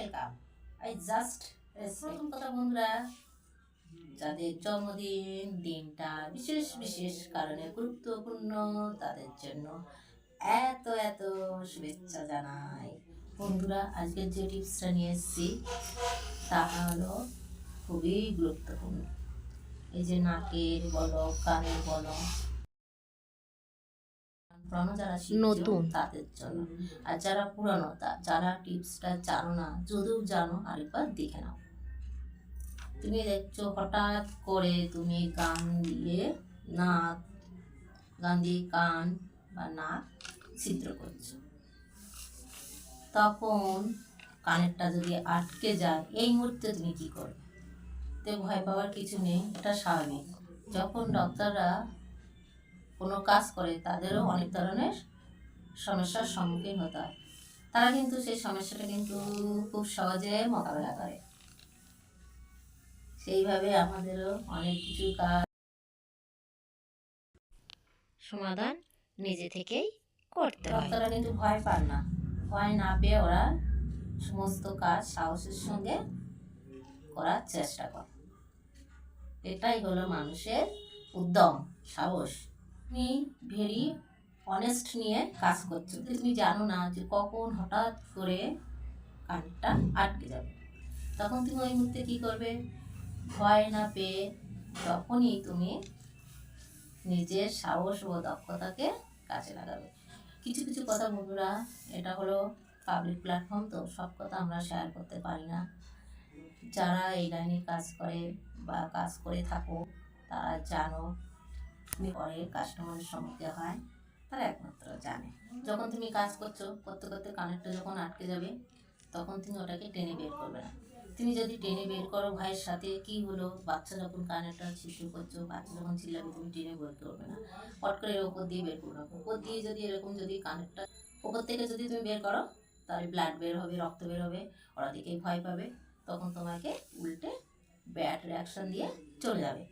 Welcome I just কথা বন্ধুরা, যাদের জন্মদিন, দিনটা বিশেষ বিশেষ কারণে গুরুত্বপূর্ণ, তাদের জন্য এত এত শুভেচ্ছা জানাই। বন্ধুরা, আজকের যে টিপসটা নিয়ে এসেছি, তা হলো খুবই গুরুত্বপূর্ণ। এই যে নাকের বলো, কানের বলো পুরানো যারা নতুন। তাদের জন্য। আর যারা পুরানো তা যারা টিপসটা জানো না যদিও জানো আরেকবার দেখে নাও। তুমি দেখছ হঠাৎ করে তুমি গান দিয়ে নাক গান দিয়ে কান বা নাক ছিদ্র করছ। তখন কানেরটা যদি আটকে যায় এই মুহূর্তে তুমি কি করবে? তো ভয় পাওয়ার কিছু নেই এটা স্বাভাবিক। যখন ডক্টররা কোনো কাজ করে তাদেরও অনেক ধরনের সমস্যার সম্মুখীন হতে হয়। তারা কিন্তু সেই সমস্যাটা কিন্তু খুব সহজে মোকাবেলা করে। সেইভাবে আমাদেরও অনেক কিছু কাজ সমাধান নিজে থেকেই করতে হয়। ডক্টররা কিন্তু ভয় পান না। ভয় না পেয়ে ওরা সমস্ত কাজ সাহসের সঙ্গে করার চেষ্টা করে। এটাই হলো মানুষের উদ্যম সাহস। তুমি ভেরি অনেস্ট নিয়ে কাজ করছ তুমি জানো না যে কখন হঠাৎ করে কানটা আটকে যাবে। তখন তুমি ওই মুহূর্তে কী করবে? ভয় না পেয়ে তখনই তুমি নিজের সাহস ও দক্ষতাকে কাজে লাগাবে। কিছু কিছু কথা বন্ধুরা, এটা হলো পাবলিক প্ল্যাটফর্ম তো সব কথা আমরা শেয়ার করতে পারি না। যারা এই লাইনে কাজ করে বা কাজ করে থাকো, তারা জানো তুমি পরে কাস্টমারের সম্মুখে হয়, তারা একমাত্র জানে। যখন তুমি কাজ করছ করতে করতে কানেরটা যখন আটকে যাবে, তখন তুমি ওটাকে টেনে বের করবে না। তুমি যদি টেনে বের করো ভাইয়ের সাথে, কি হলো? বাচ্চা যখন কানেরটা শিশু করছ, বাচ্চা যখন চিল্লাবে, তুমি টেনে বের করবে না। পট করে এর ওপর দিয়ে বের করবে ওপর দিয়ে যদি এরকম যদি কানেরটা ওপর থেকে যদি তুমি বের করো, তাহলে ব্লাড বের হবে, রক্ত বের হবে, ওরা দিকেই ভয় পাবে, তখন তোমাকে উল্টে ব্যাড রিয়াকশন দিয়ে চলে যাবে।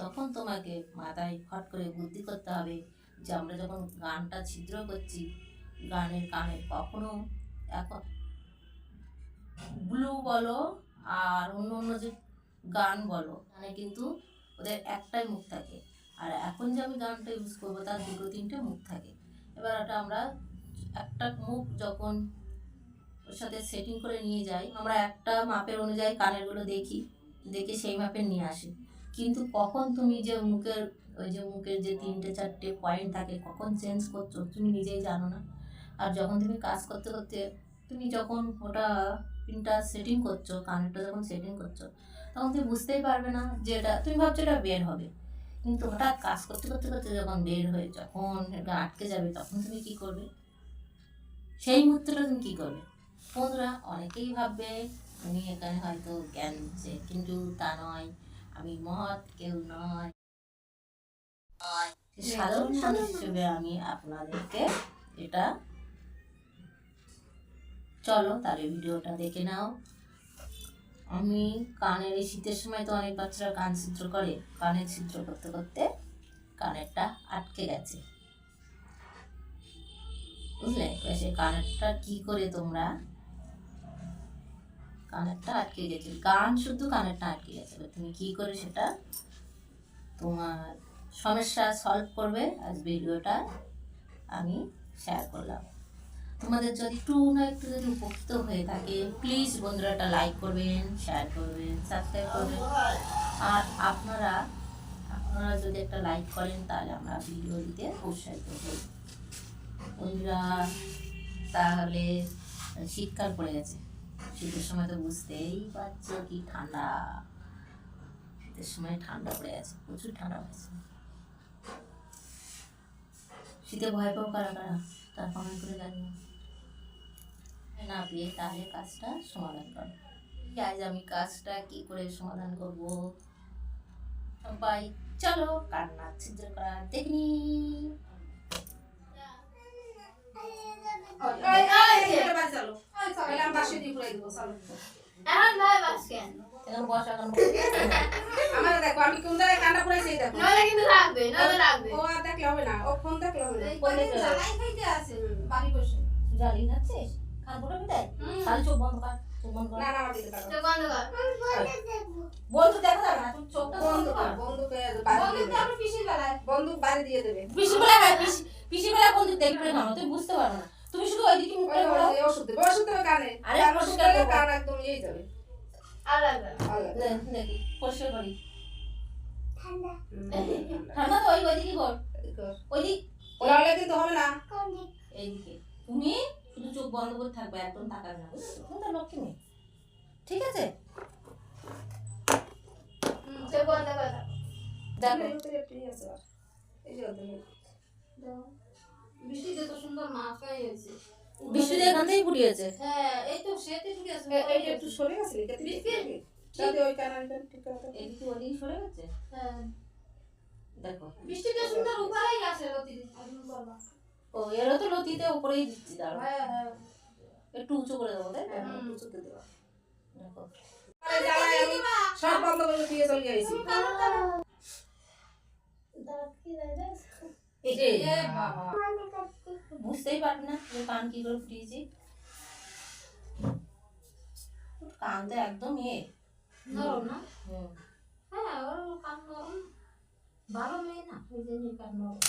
তখন তোমাকে মাথায় ফট করে বুদ্ধি করতে হবে যে আমরা যখন গানটা ছিদ্র করছি, গানের কানে কখনো এখন ব্লু বলো আর অন্য অন্য যে গান বলো মানে কিন্তু ওদের একটাই মুখ থাকে। আর এখন যে আমি গানটা ইউজ করব, তার দুটো তিনটে মুখ থাকে। এবার ওটা আমরা একটা মুখ যখন ওর সাথে সেটিং করে নিয়ে যাই, আমরা একটা মাপের অনুযায়ী কানেরগুলো দেখি, দেখে সেই মাপের নিয়ে আসি। কিন্তু কখন তুমি যে মুখের, ওই যে মুখের যে তিনটে, চারটে পয়েন্ট থাকে, কখন চেঞ্জ করছ, তুমি নিজেই জানো না। আর যখন তুমি কাজ করতে করতে তুমি যখন ওটা পিনটা সেটিং করছ, কানেরটা যখন সেটিং করছ, তখন তুমি বুঝতেই পারবে না যে এটা, তুমি ভাবছ এটা বের হবে। কিন্তু হঠাৎ কাজ করতে করতে করতে যখন বের হয়ে, যখন এটা আটকে যাবে, তখন তুমি কি করবে? সেই মুহূর্তটা তুমি কি করবে? বন্ধুরা, অনেকেই ভাববে, তুমি এখানে হয়তো জ্ঞান দিচ্ছে। কিন্তু তা নয়। আমি মহৎ কেউ নয়। সাধারণ মানুষ হিসেবে আমি আপনাদেরকে এটা চলো তাহলে ভিডিওটা দেখে নাও। আমি কানের এই শীতের সময় তো অনেক বাচ্চারা কান ছিদ্র করে। কানের ছিদ্র করতে করতে কানেরটা আটকে গেছে। বুঝলে? সেই কানেরটা কি করে তোমরা কানেরটা আটকে গেছে। গান শুধু কানেরটা আটকে গেছে। তুমি কি করে সেটা তোমার সমস্যা সলভ করবে? আজ ভিডিওটা আমি শেয়ার করলাম। তোমাদের যদি একটু না একটু যদি উপকৃত হয়ে থাকে প্লিজ বন্ধুরা একটা লাইক করবেন শেয়ার করবেন সাবস্ক্রাইব করবেন। আর আপনারা আপনারা যদি একটা লাইক করেন, তাহলে আমরা ভিডিও দিতে উৎসাহিত হই। বন্ধুরা, তাহলে শীতকাল পড়ে গেছে। শীতের সময় তো বুঝতেই পারছ কি ঠান্ডা শীতের সময় ঠান্ডা পড়ে গেছে প্রচুর ঠান্ডা হয়েছে শীতে ভয় পাও কারা কারা তার কমেন্ট করে জানিও না পেয়ে তাহলে কাজটা সমাধান করো আজ আমি কাজটা কি করে সমাধান করব সবাই চলো কান্না ছিদ্র করা দেখনি এখন ভাই বাস কেন? এখন বসা এখন আমার দেখো আমি কোন জায়গায় কান্না পড়েছি দেখো। নইলে কিন্তু লাগবে নইলে লাগবে ও আর দেখলে হবে না ও ফোন দেখলে হবে না। বলে জ্বালাই খাইতে আছে বাড়ি বসে। কান ফোটা বিদায় তাহলে চোখ বন্ধ কর বন্ধ কর। না না আমার দিকে চোখ বন্ধ কর। বন্ধু দেখা না তুমি চোখটা বন্ধ বন্দুক কর। বন্দুক বাড়ি দিয়ে দেবে। পিসির বেলায়। বন্দুক বাড়ি দিয়ে দেবে। পিসি বেলা পিসি বেলা বন্ধু দেখবে না তুমি বুঝতে পারো না। তুমি শুধু ওইদিকে মুখ ওই করে ওই ওষুধ ওষুধ কানে। আরে কান শুকালে কান একদম ইয়ে যাবে। আর লাগবে না। ভালো লাগবে। দে- দেখি পরিষ্কার করি। ঠান্ডা। তো ওই ওইদিকে কর ওইদিক লাউলে কিন্তু হবে না। এইদিকে। তুমি শুধু চোখ বন্ধ করে থাকবে একদম তাকাবে না বুঝছ? তো লক্ষ্মী মেয়ে ঠিক আছে? হুম, চোখ বন্ধ কর দেখো। এই যে। বৃষ্টিতে তো সুন্দর মাছ। পাই হয়েছে বৃষ্টি দিয়ে এখান থেকেই ফুটিয়েছে হ্যাঁ এই তো সেতে আছে। এই যে একটু সরে গেছে দিতে। যাতে ওই কান আর কান ঠিক দাও। এদিকে ওদিকে সরে গেছে? হ্যাঁ। দেখো। বৃষ্টিতে সুন্দর উপরেই আছে করবা ও এরও তো লতিতে উপরেই দিচ্ছি দাঁড়ো হ্যাঁ হ্যাঁ। একটু উঁচু করে দেবো তাই তো? হ্যাঁ, একটু চুকে দেওয়া। দেখো। সব বন্ধ করে দিয়ে চলে গেছি। এ বাবা বুঝতেই পারবি না যে কান কি করে ফুটিয়েছি। কান তো একদম ইয়ে। নরম না? হ্যাঁ ওর কান নরম। ভালো মেয়ে না ওই জন্য কান নরম।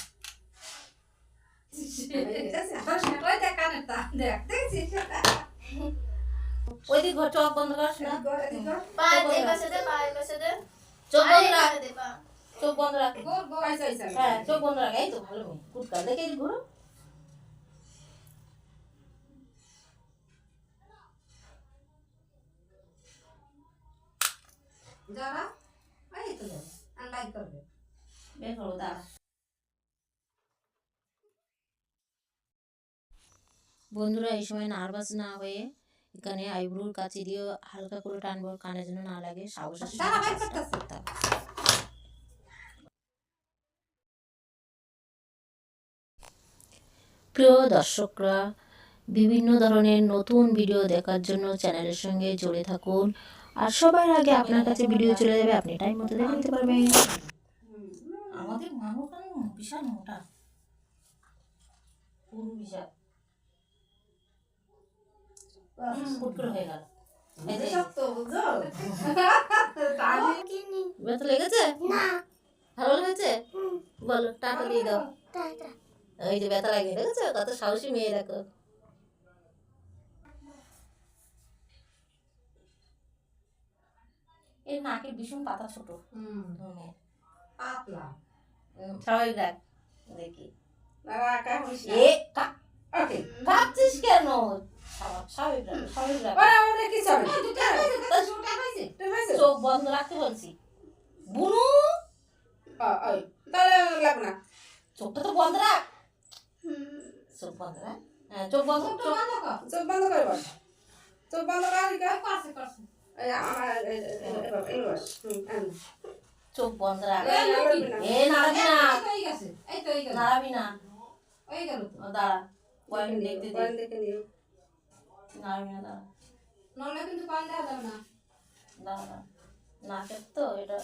ঘর চোখ বন্ধ কর শোনা। এদিক কর, এদিক কর। পা এই পাশে দে পা এই পাশে দে। চোখ বন্ধ রাখ। পাশে দে পা। চোখ বন্ধ রাখ। হ্যাঁ চোখ বন্ধ রাখ। এই তো ভালো কুটকা। দেখে ঘুরো। যারা, এই তো যাবে, আর লাইক করবে। বের করো দাঁড়া। বন্ধুরা এই সময় নার্ভাস না হয়ে এখানে আইব্রোর কাছে দিয়ে হালকা করে টানবো। কানে যেন না লাগে সাহসের প্রিয় দর্শকরা বিভিন্ন ধরনের নতুন ভিডিও দেখার জন্য চ্যানেলের সঙ্গে জুড়ে থাকুন। আর সবার আগে আপনার কাছে ভিডিও চলে যাবে আপনি টাইম মতো দেখে নিতে পারবেন। আমাদের মানুষ বিশাল মোটা। পুরো বিশাল। হয়ে গেল। লেগেছে? ভালো লেগেছে? বলো টাকা দিয়ে দাও। ওই যে ব্যথা লাগে দেখেছ? কত সাহসী মেয়ে দেখো। এর নাকের ভীষণ পাতা ছোট। হুম, পাতলা। দেখি। এ কেন? হবে না। ঠিক আছে? চোখ বন্ধ রাখতে বলছি। বুনু! তাহলে লাগবে না। চোখটা তো বন্ধ রাখ। চোখ বন্ধ হ্যাঁ চোখ বন্ধ চোখ চোখ বন্ধ করে বস। চোখ বন্ধ কর, এই কর। পাশে পাশে এই আমার, বস। চোখ বন্ধ রাখ। এ নাড়াবি না হয়ে গেছে এই তো এই গেল নাড়াবি না হয়ে গেল তো দাঁড়া পয়েন্ট দেখতে দে পয়েন্ট দেখে নিও। নাড়াবি না দাঁড়া নলে কিন্তু কান দেওয়া যাবে না দাঁড়া নাকের তো এটা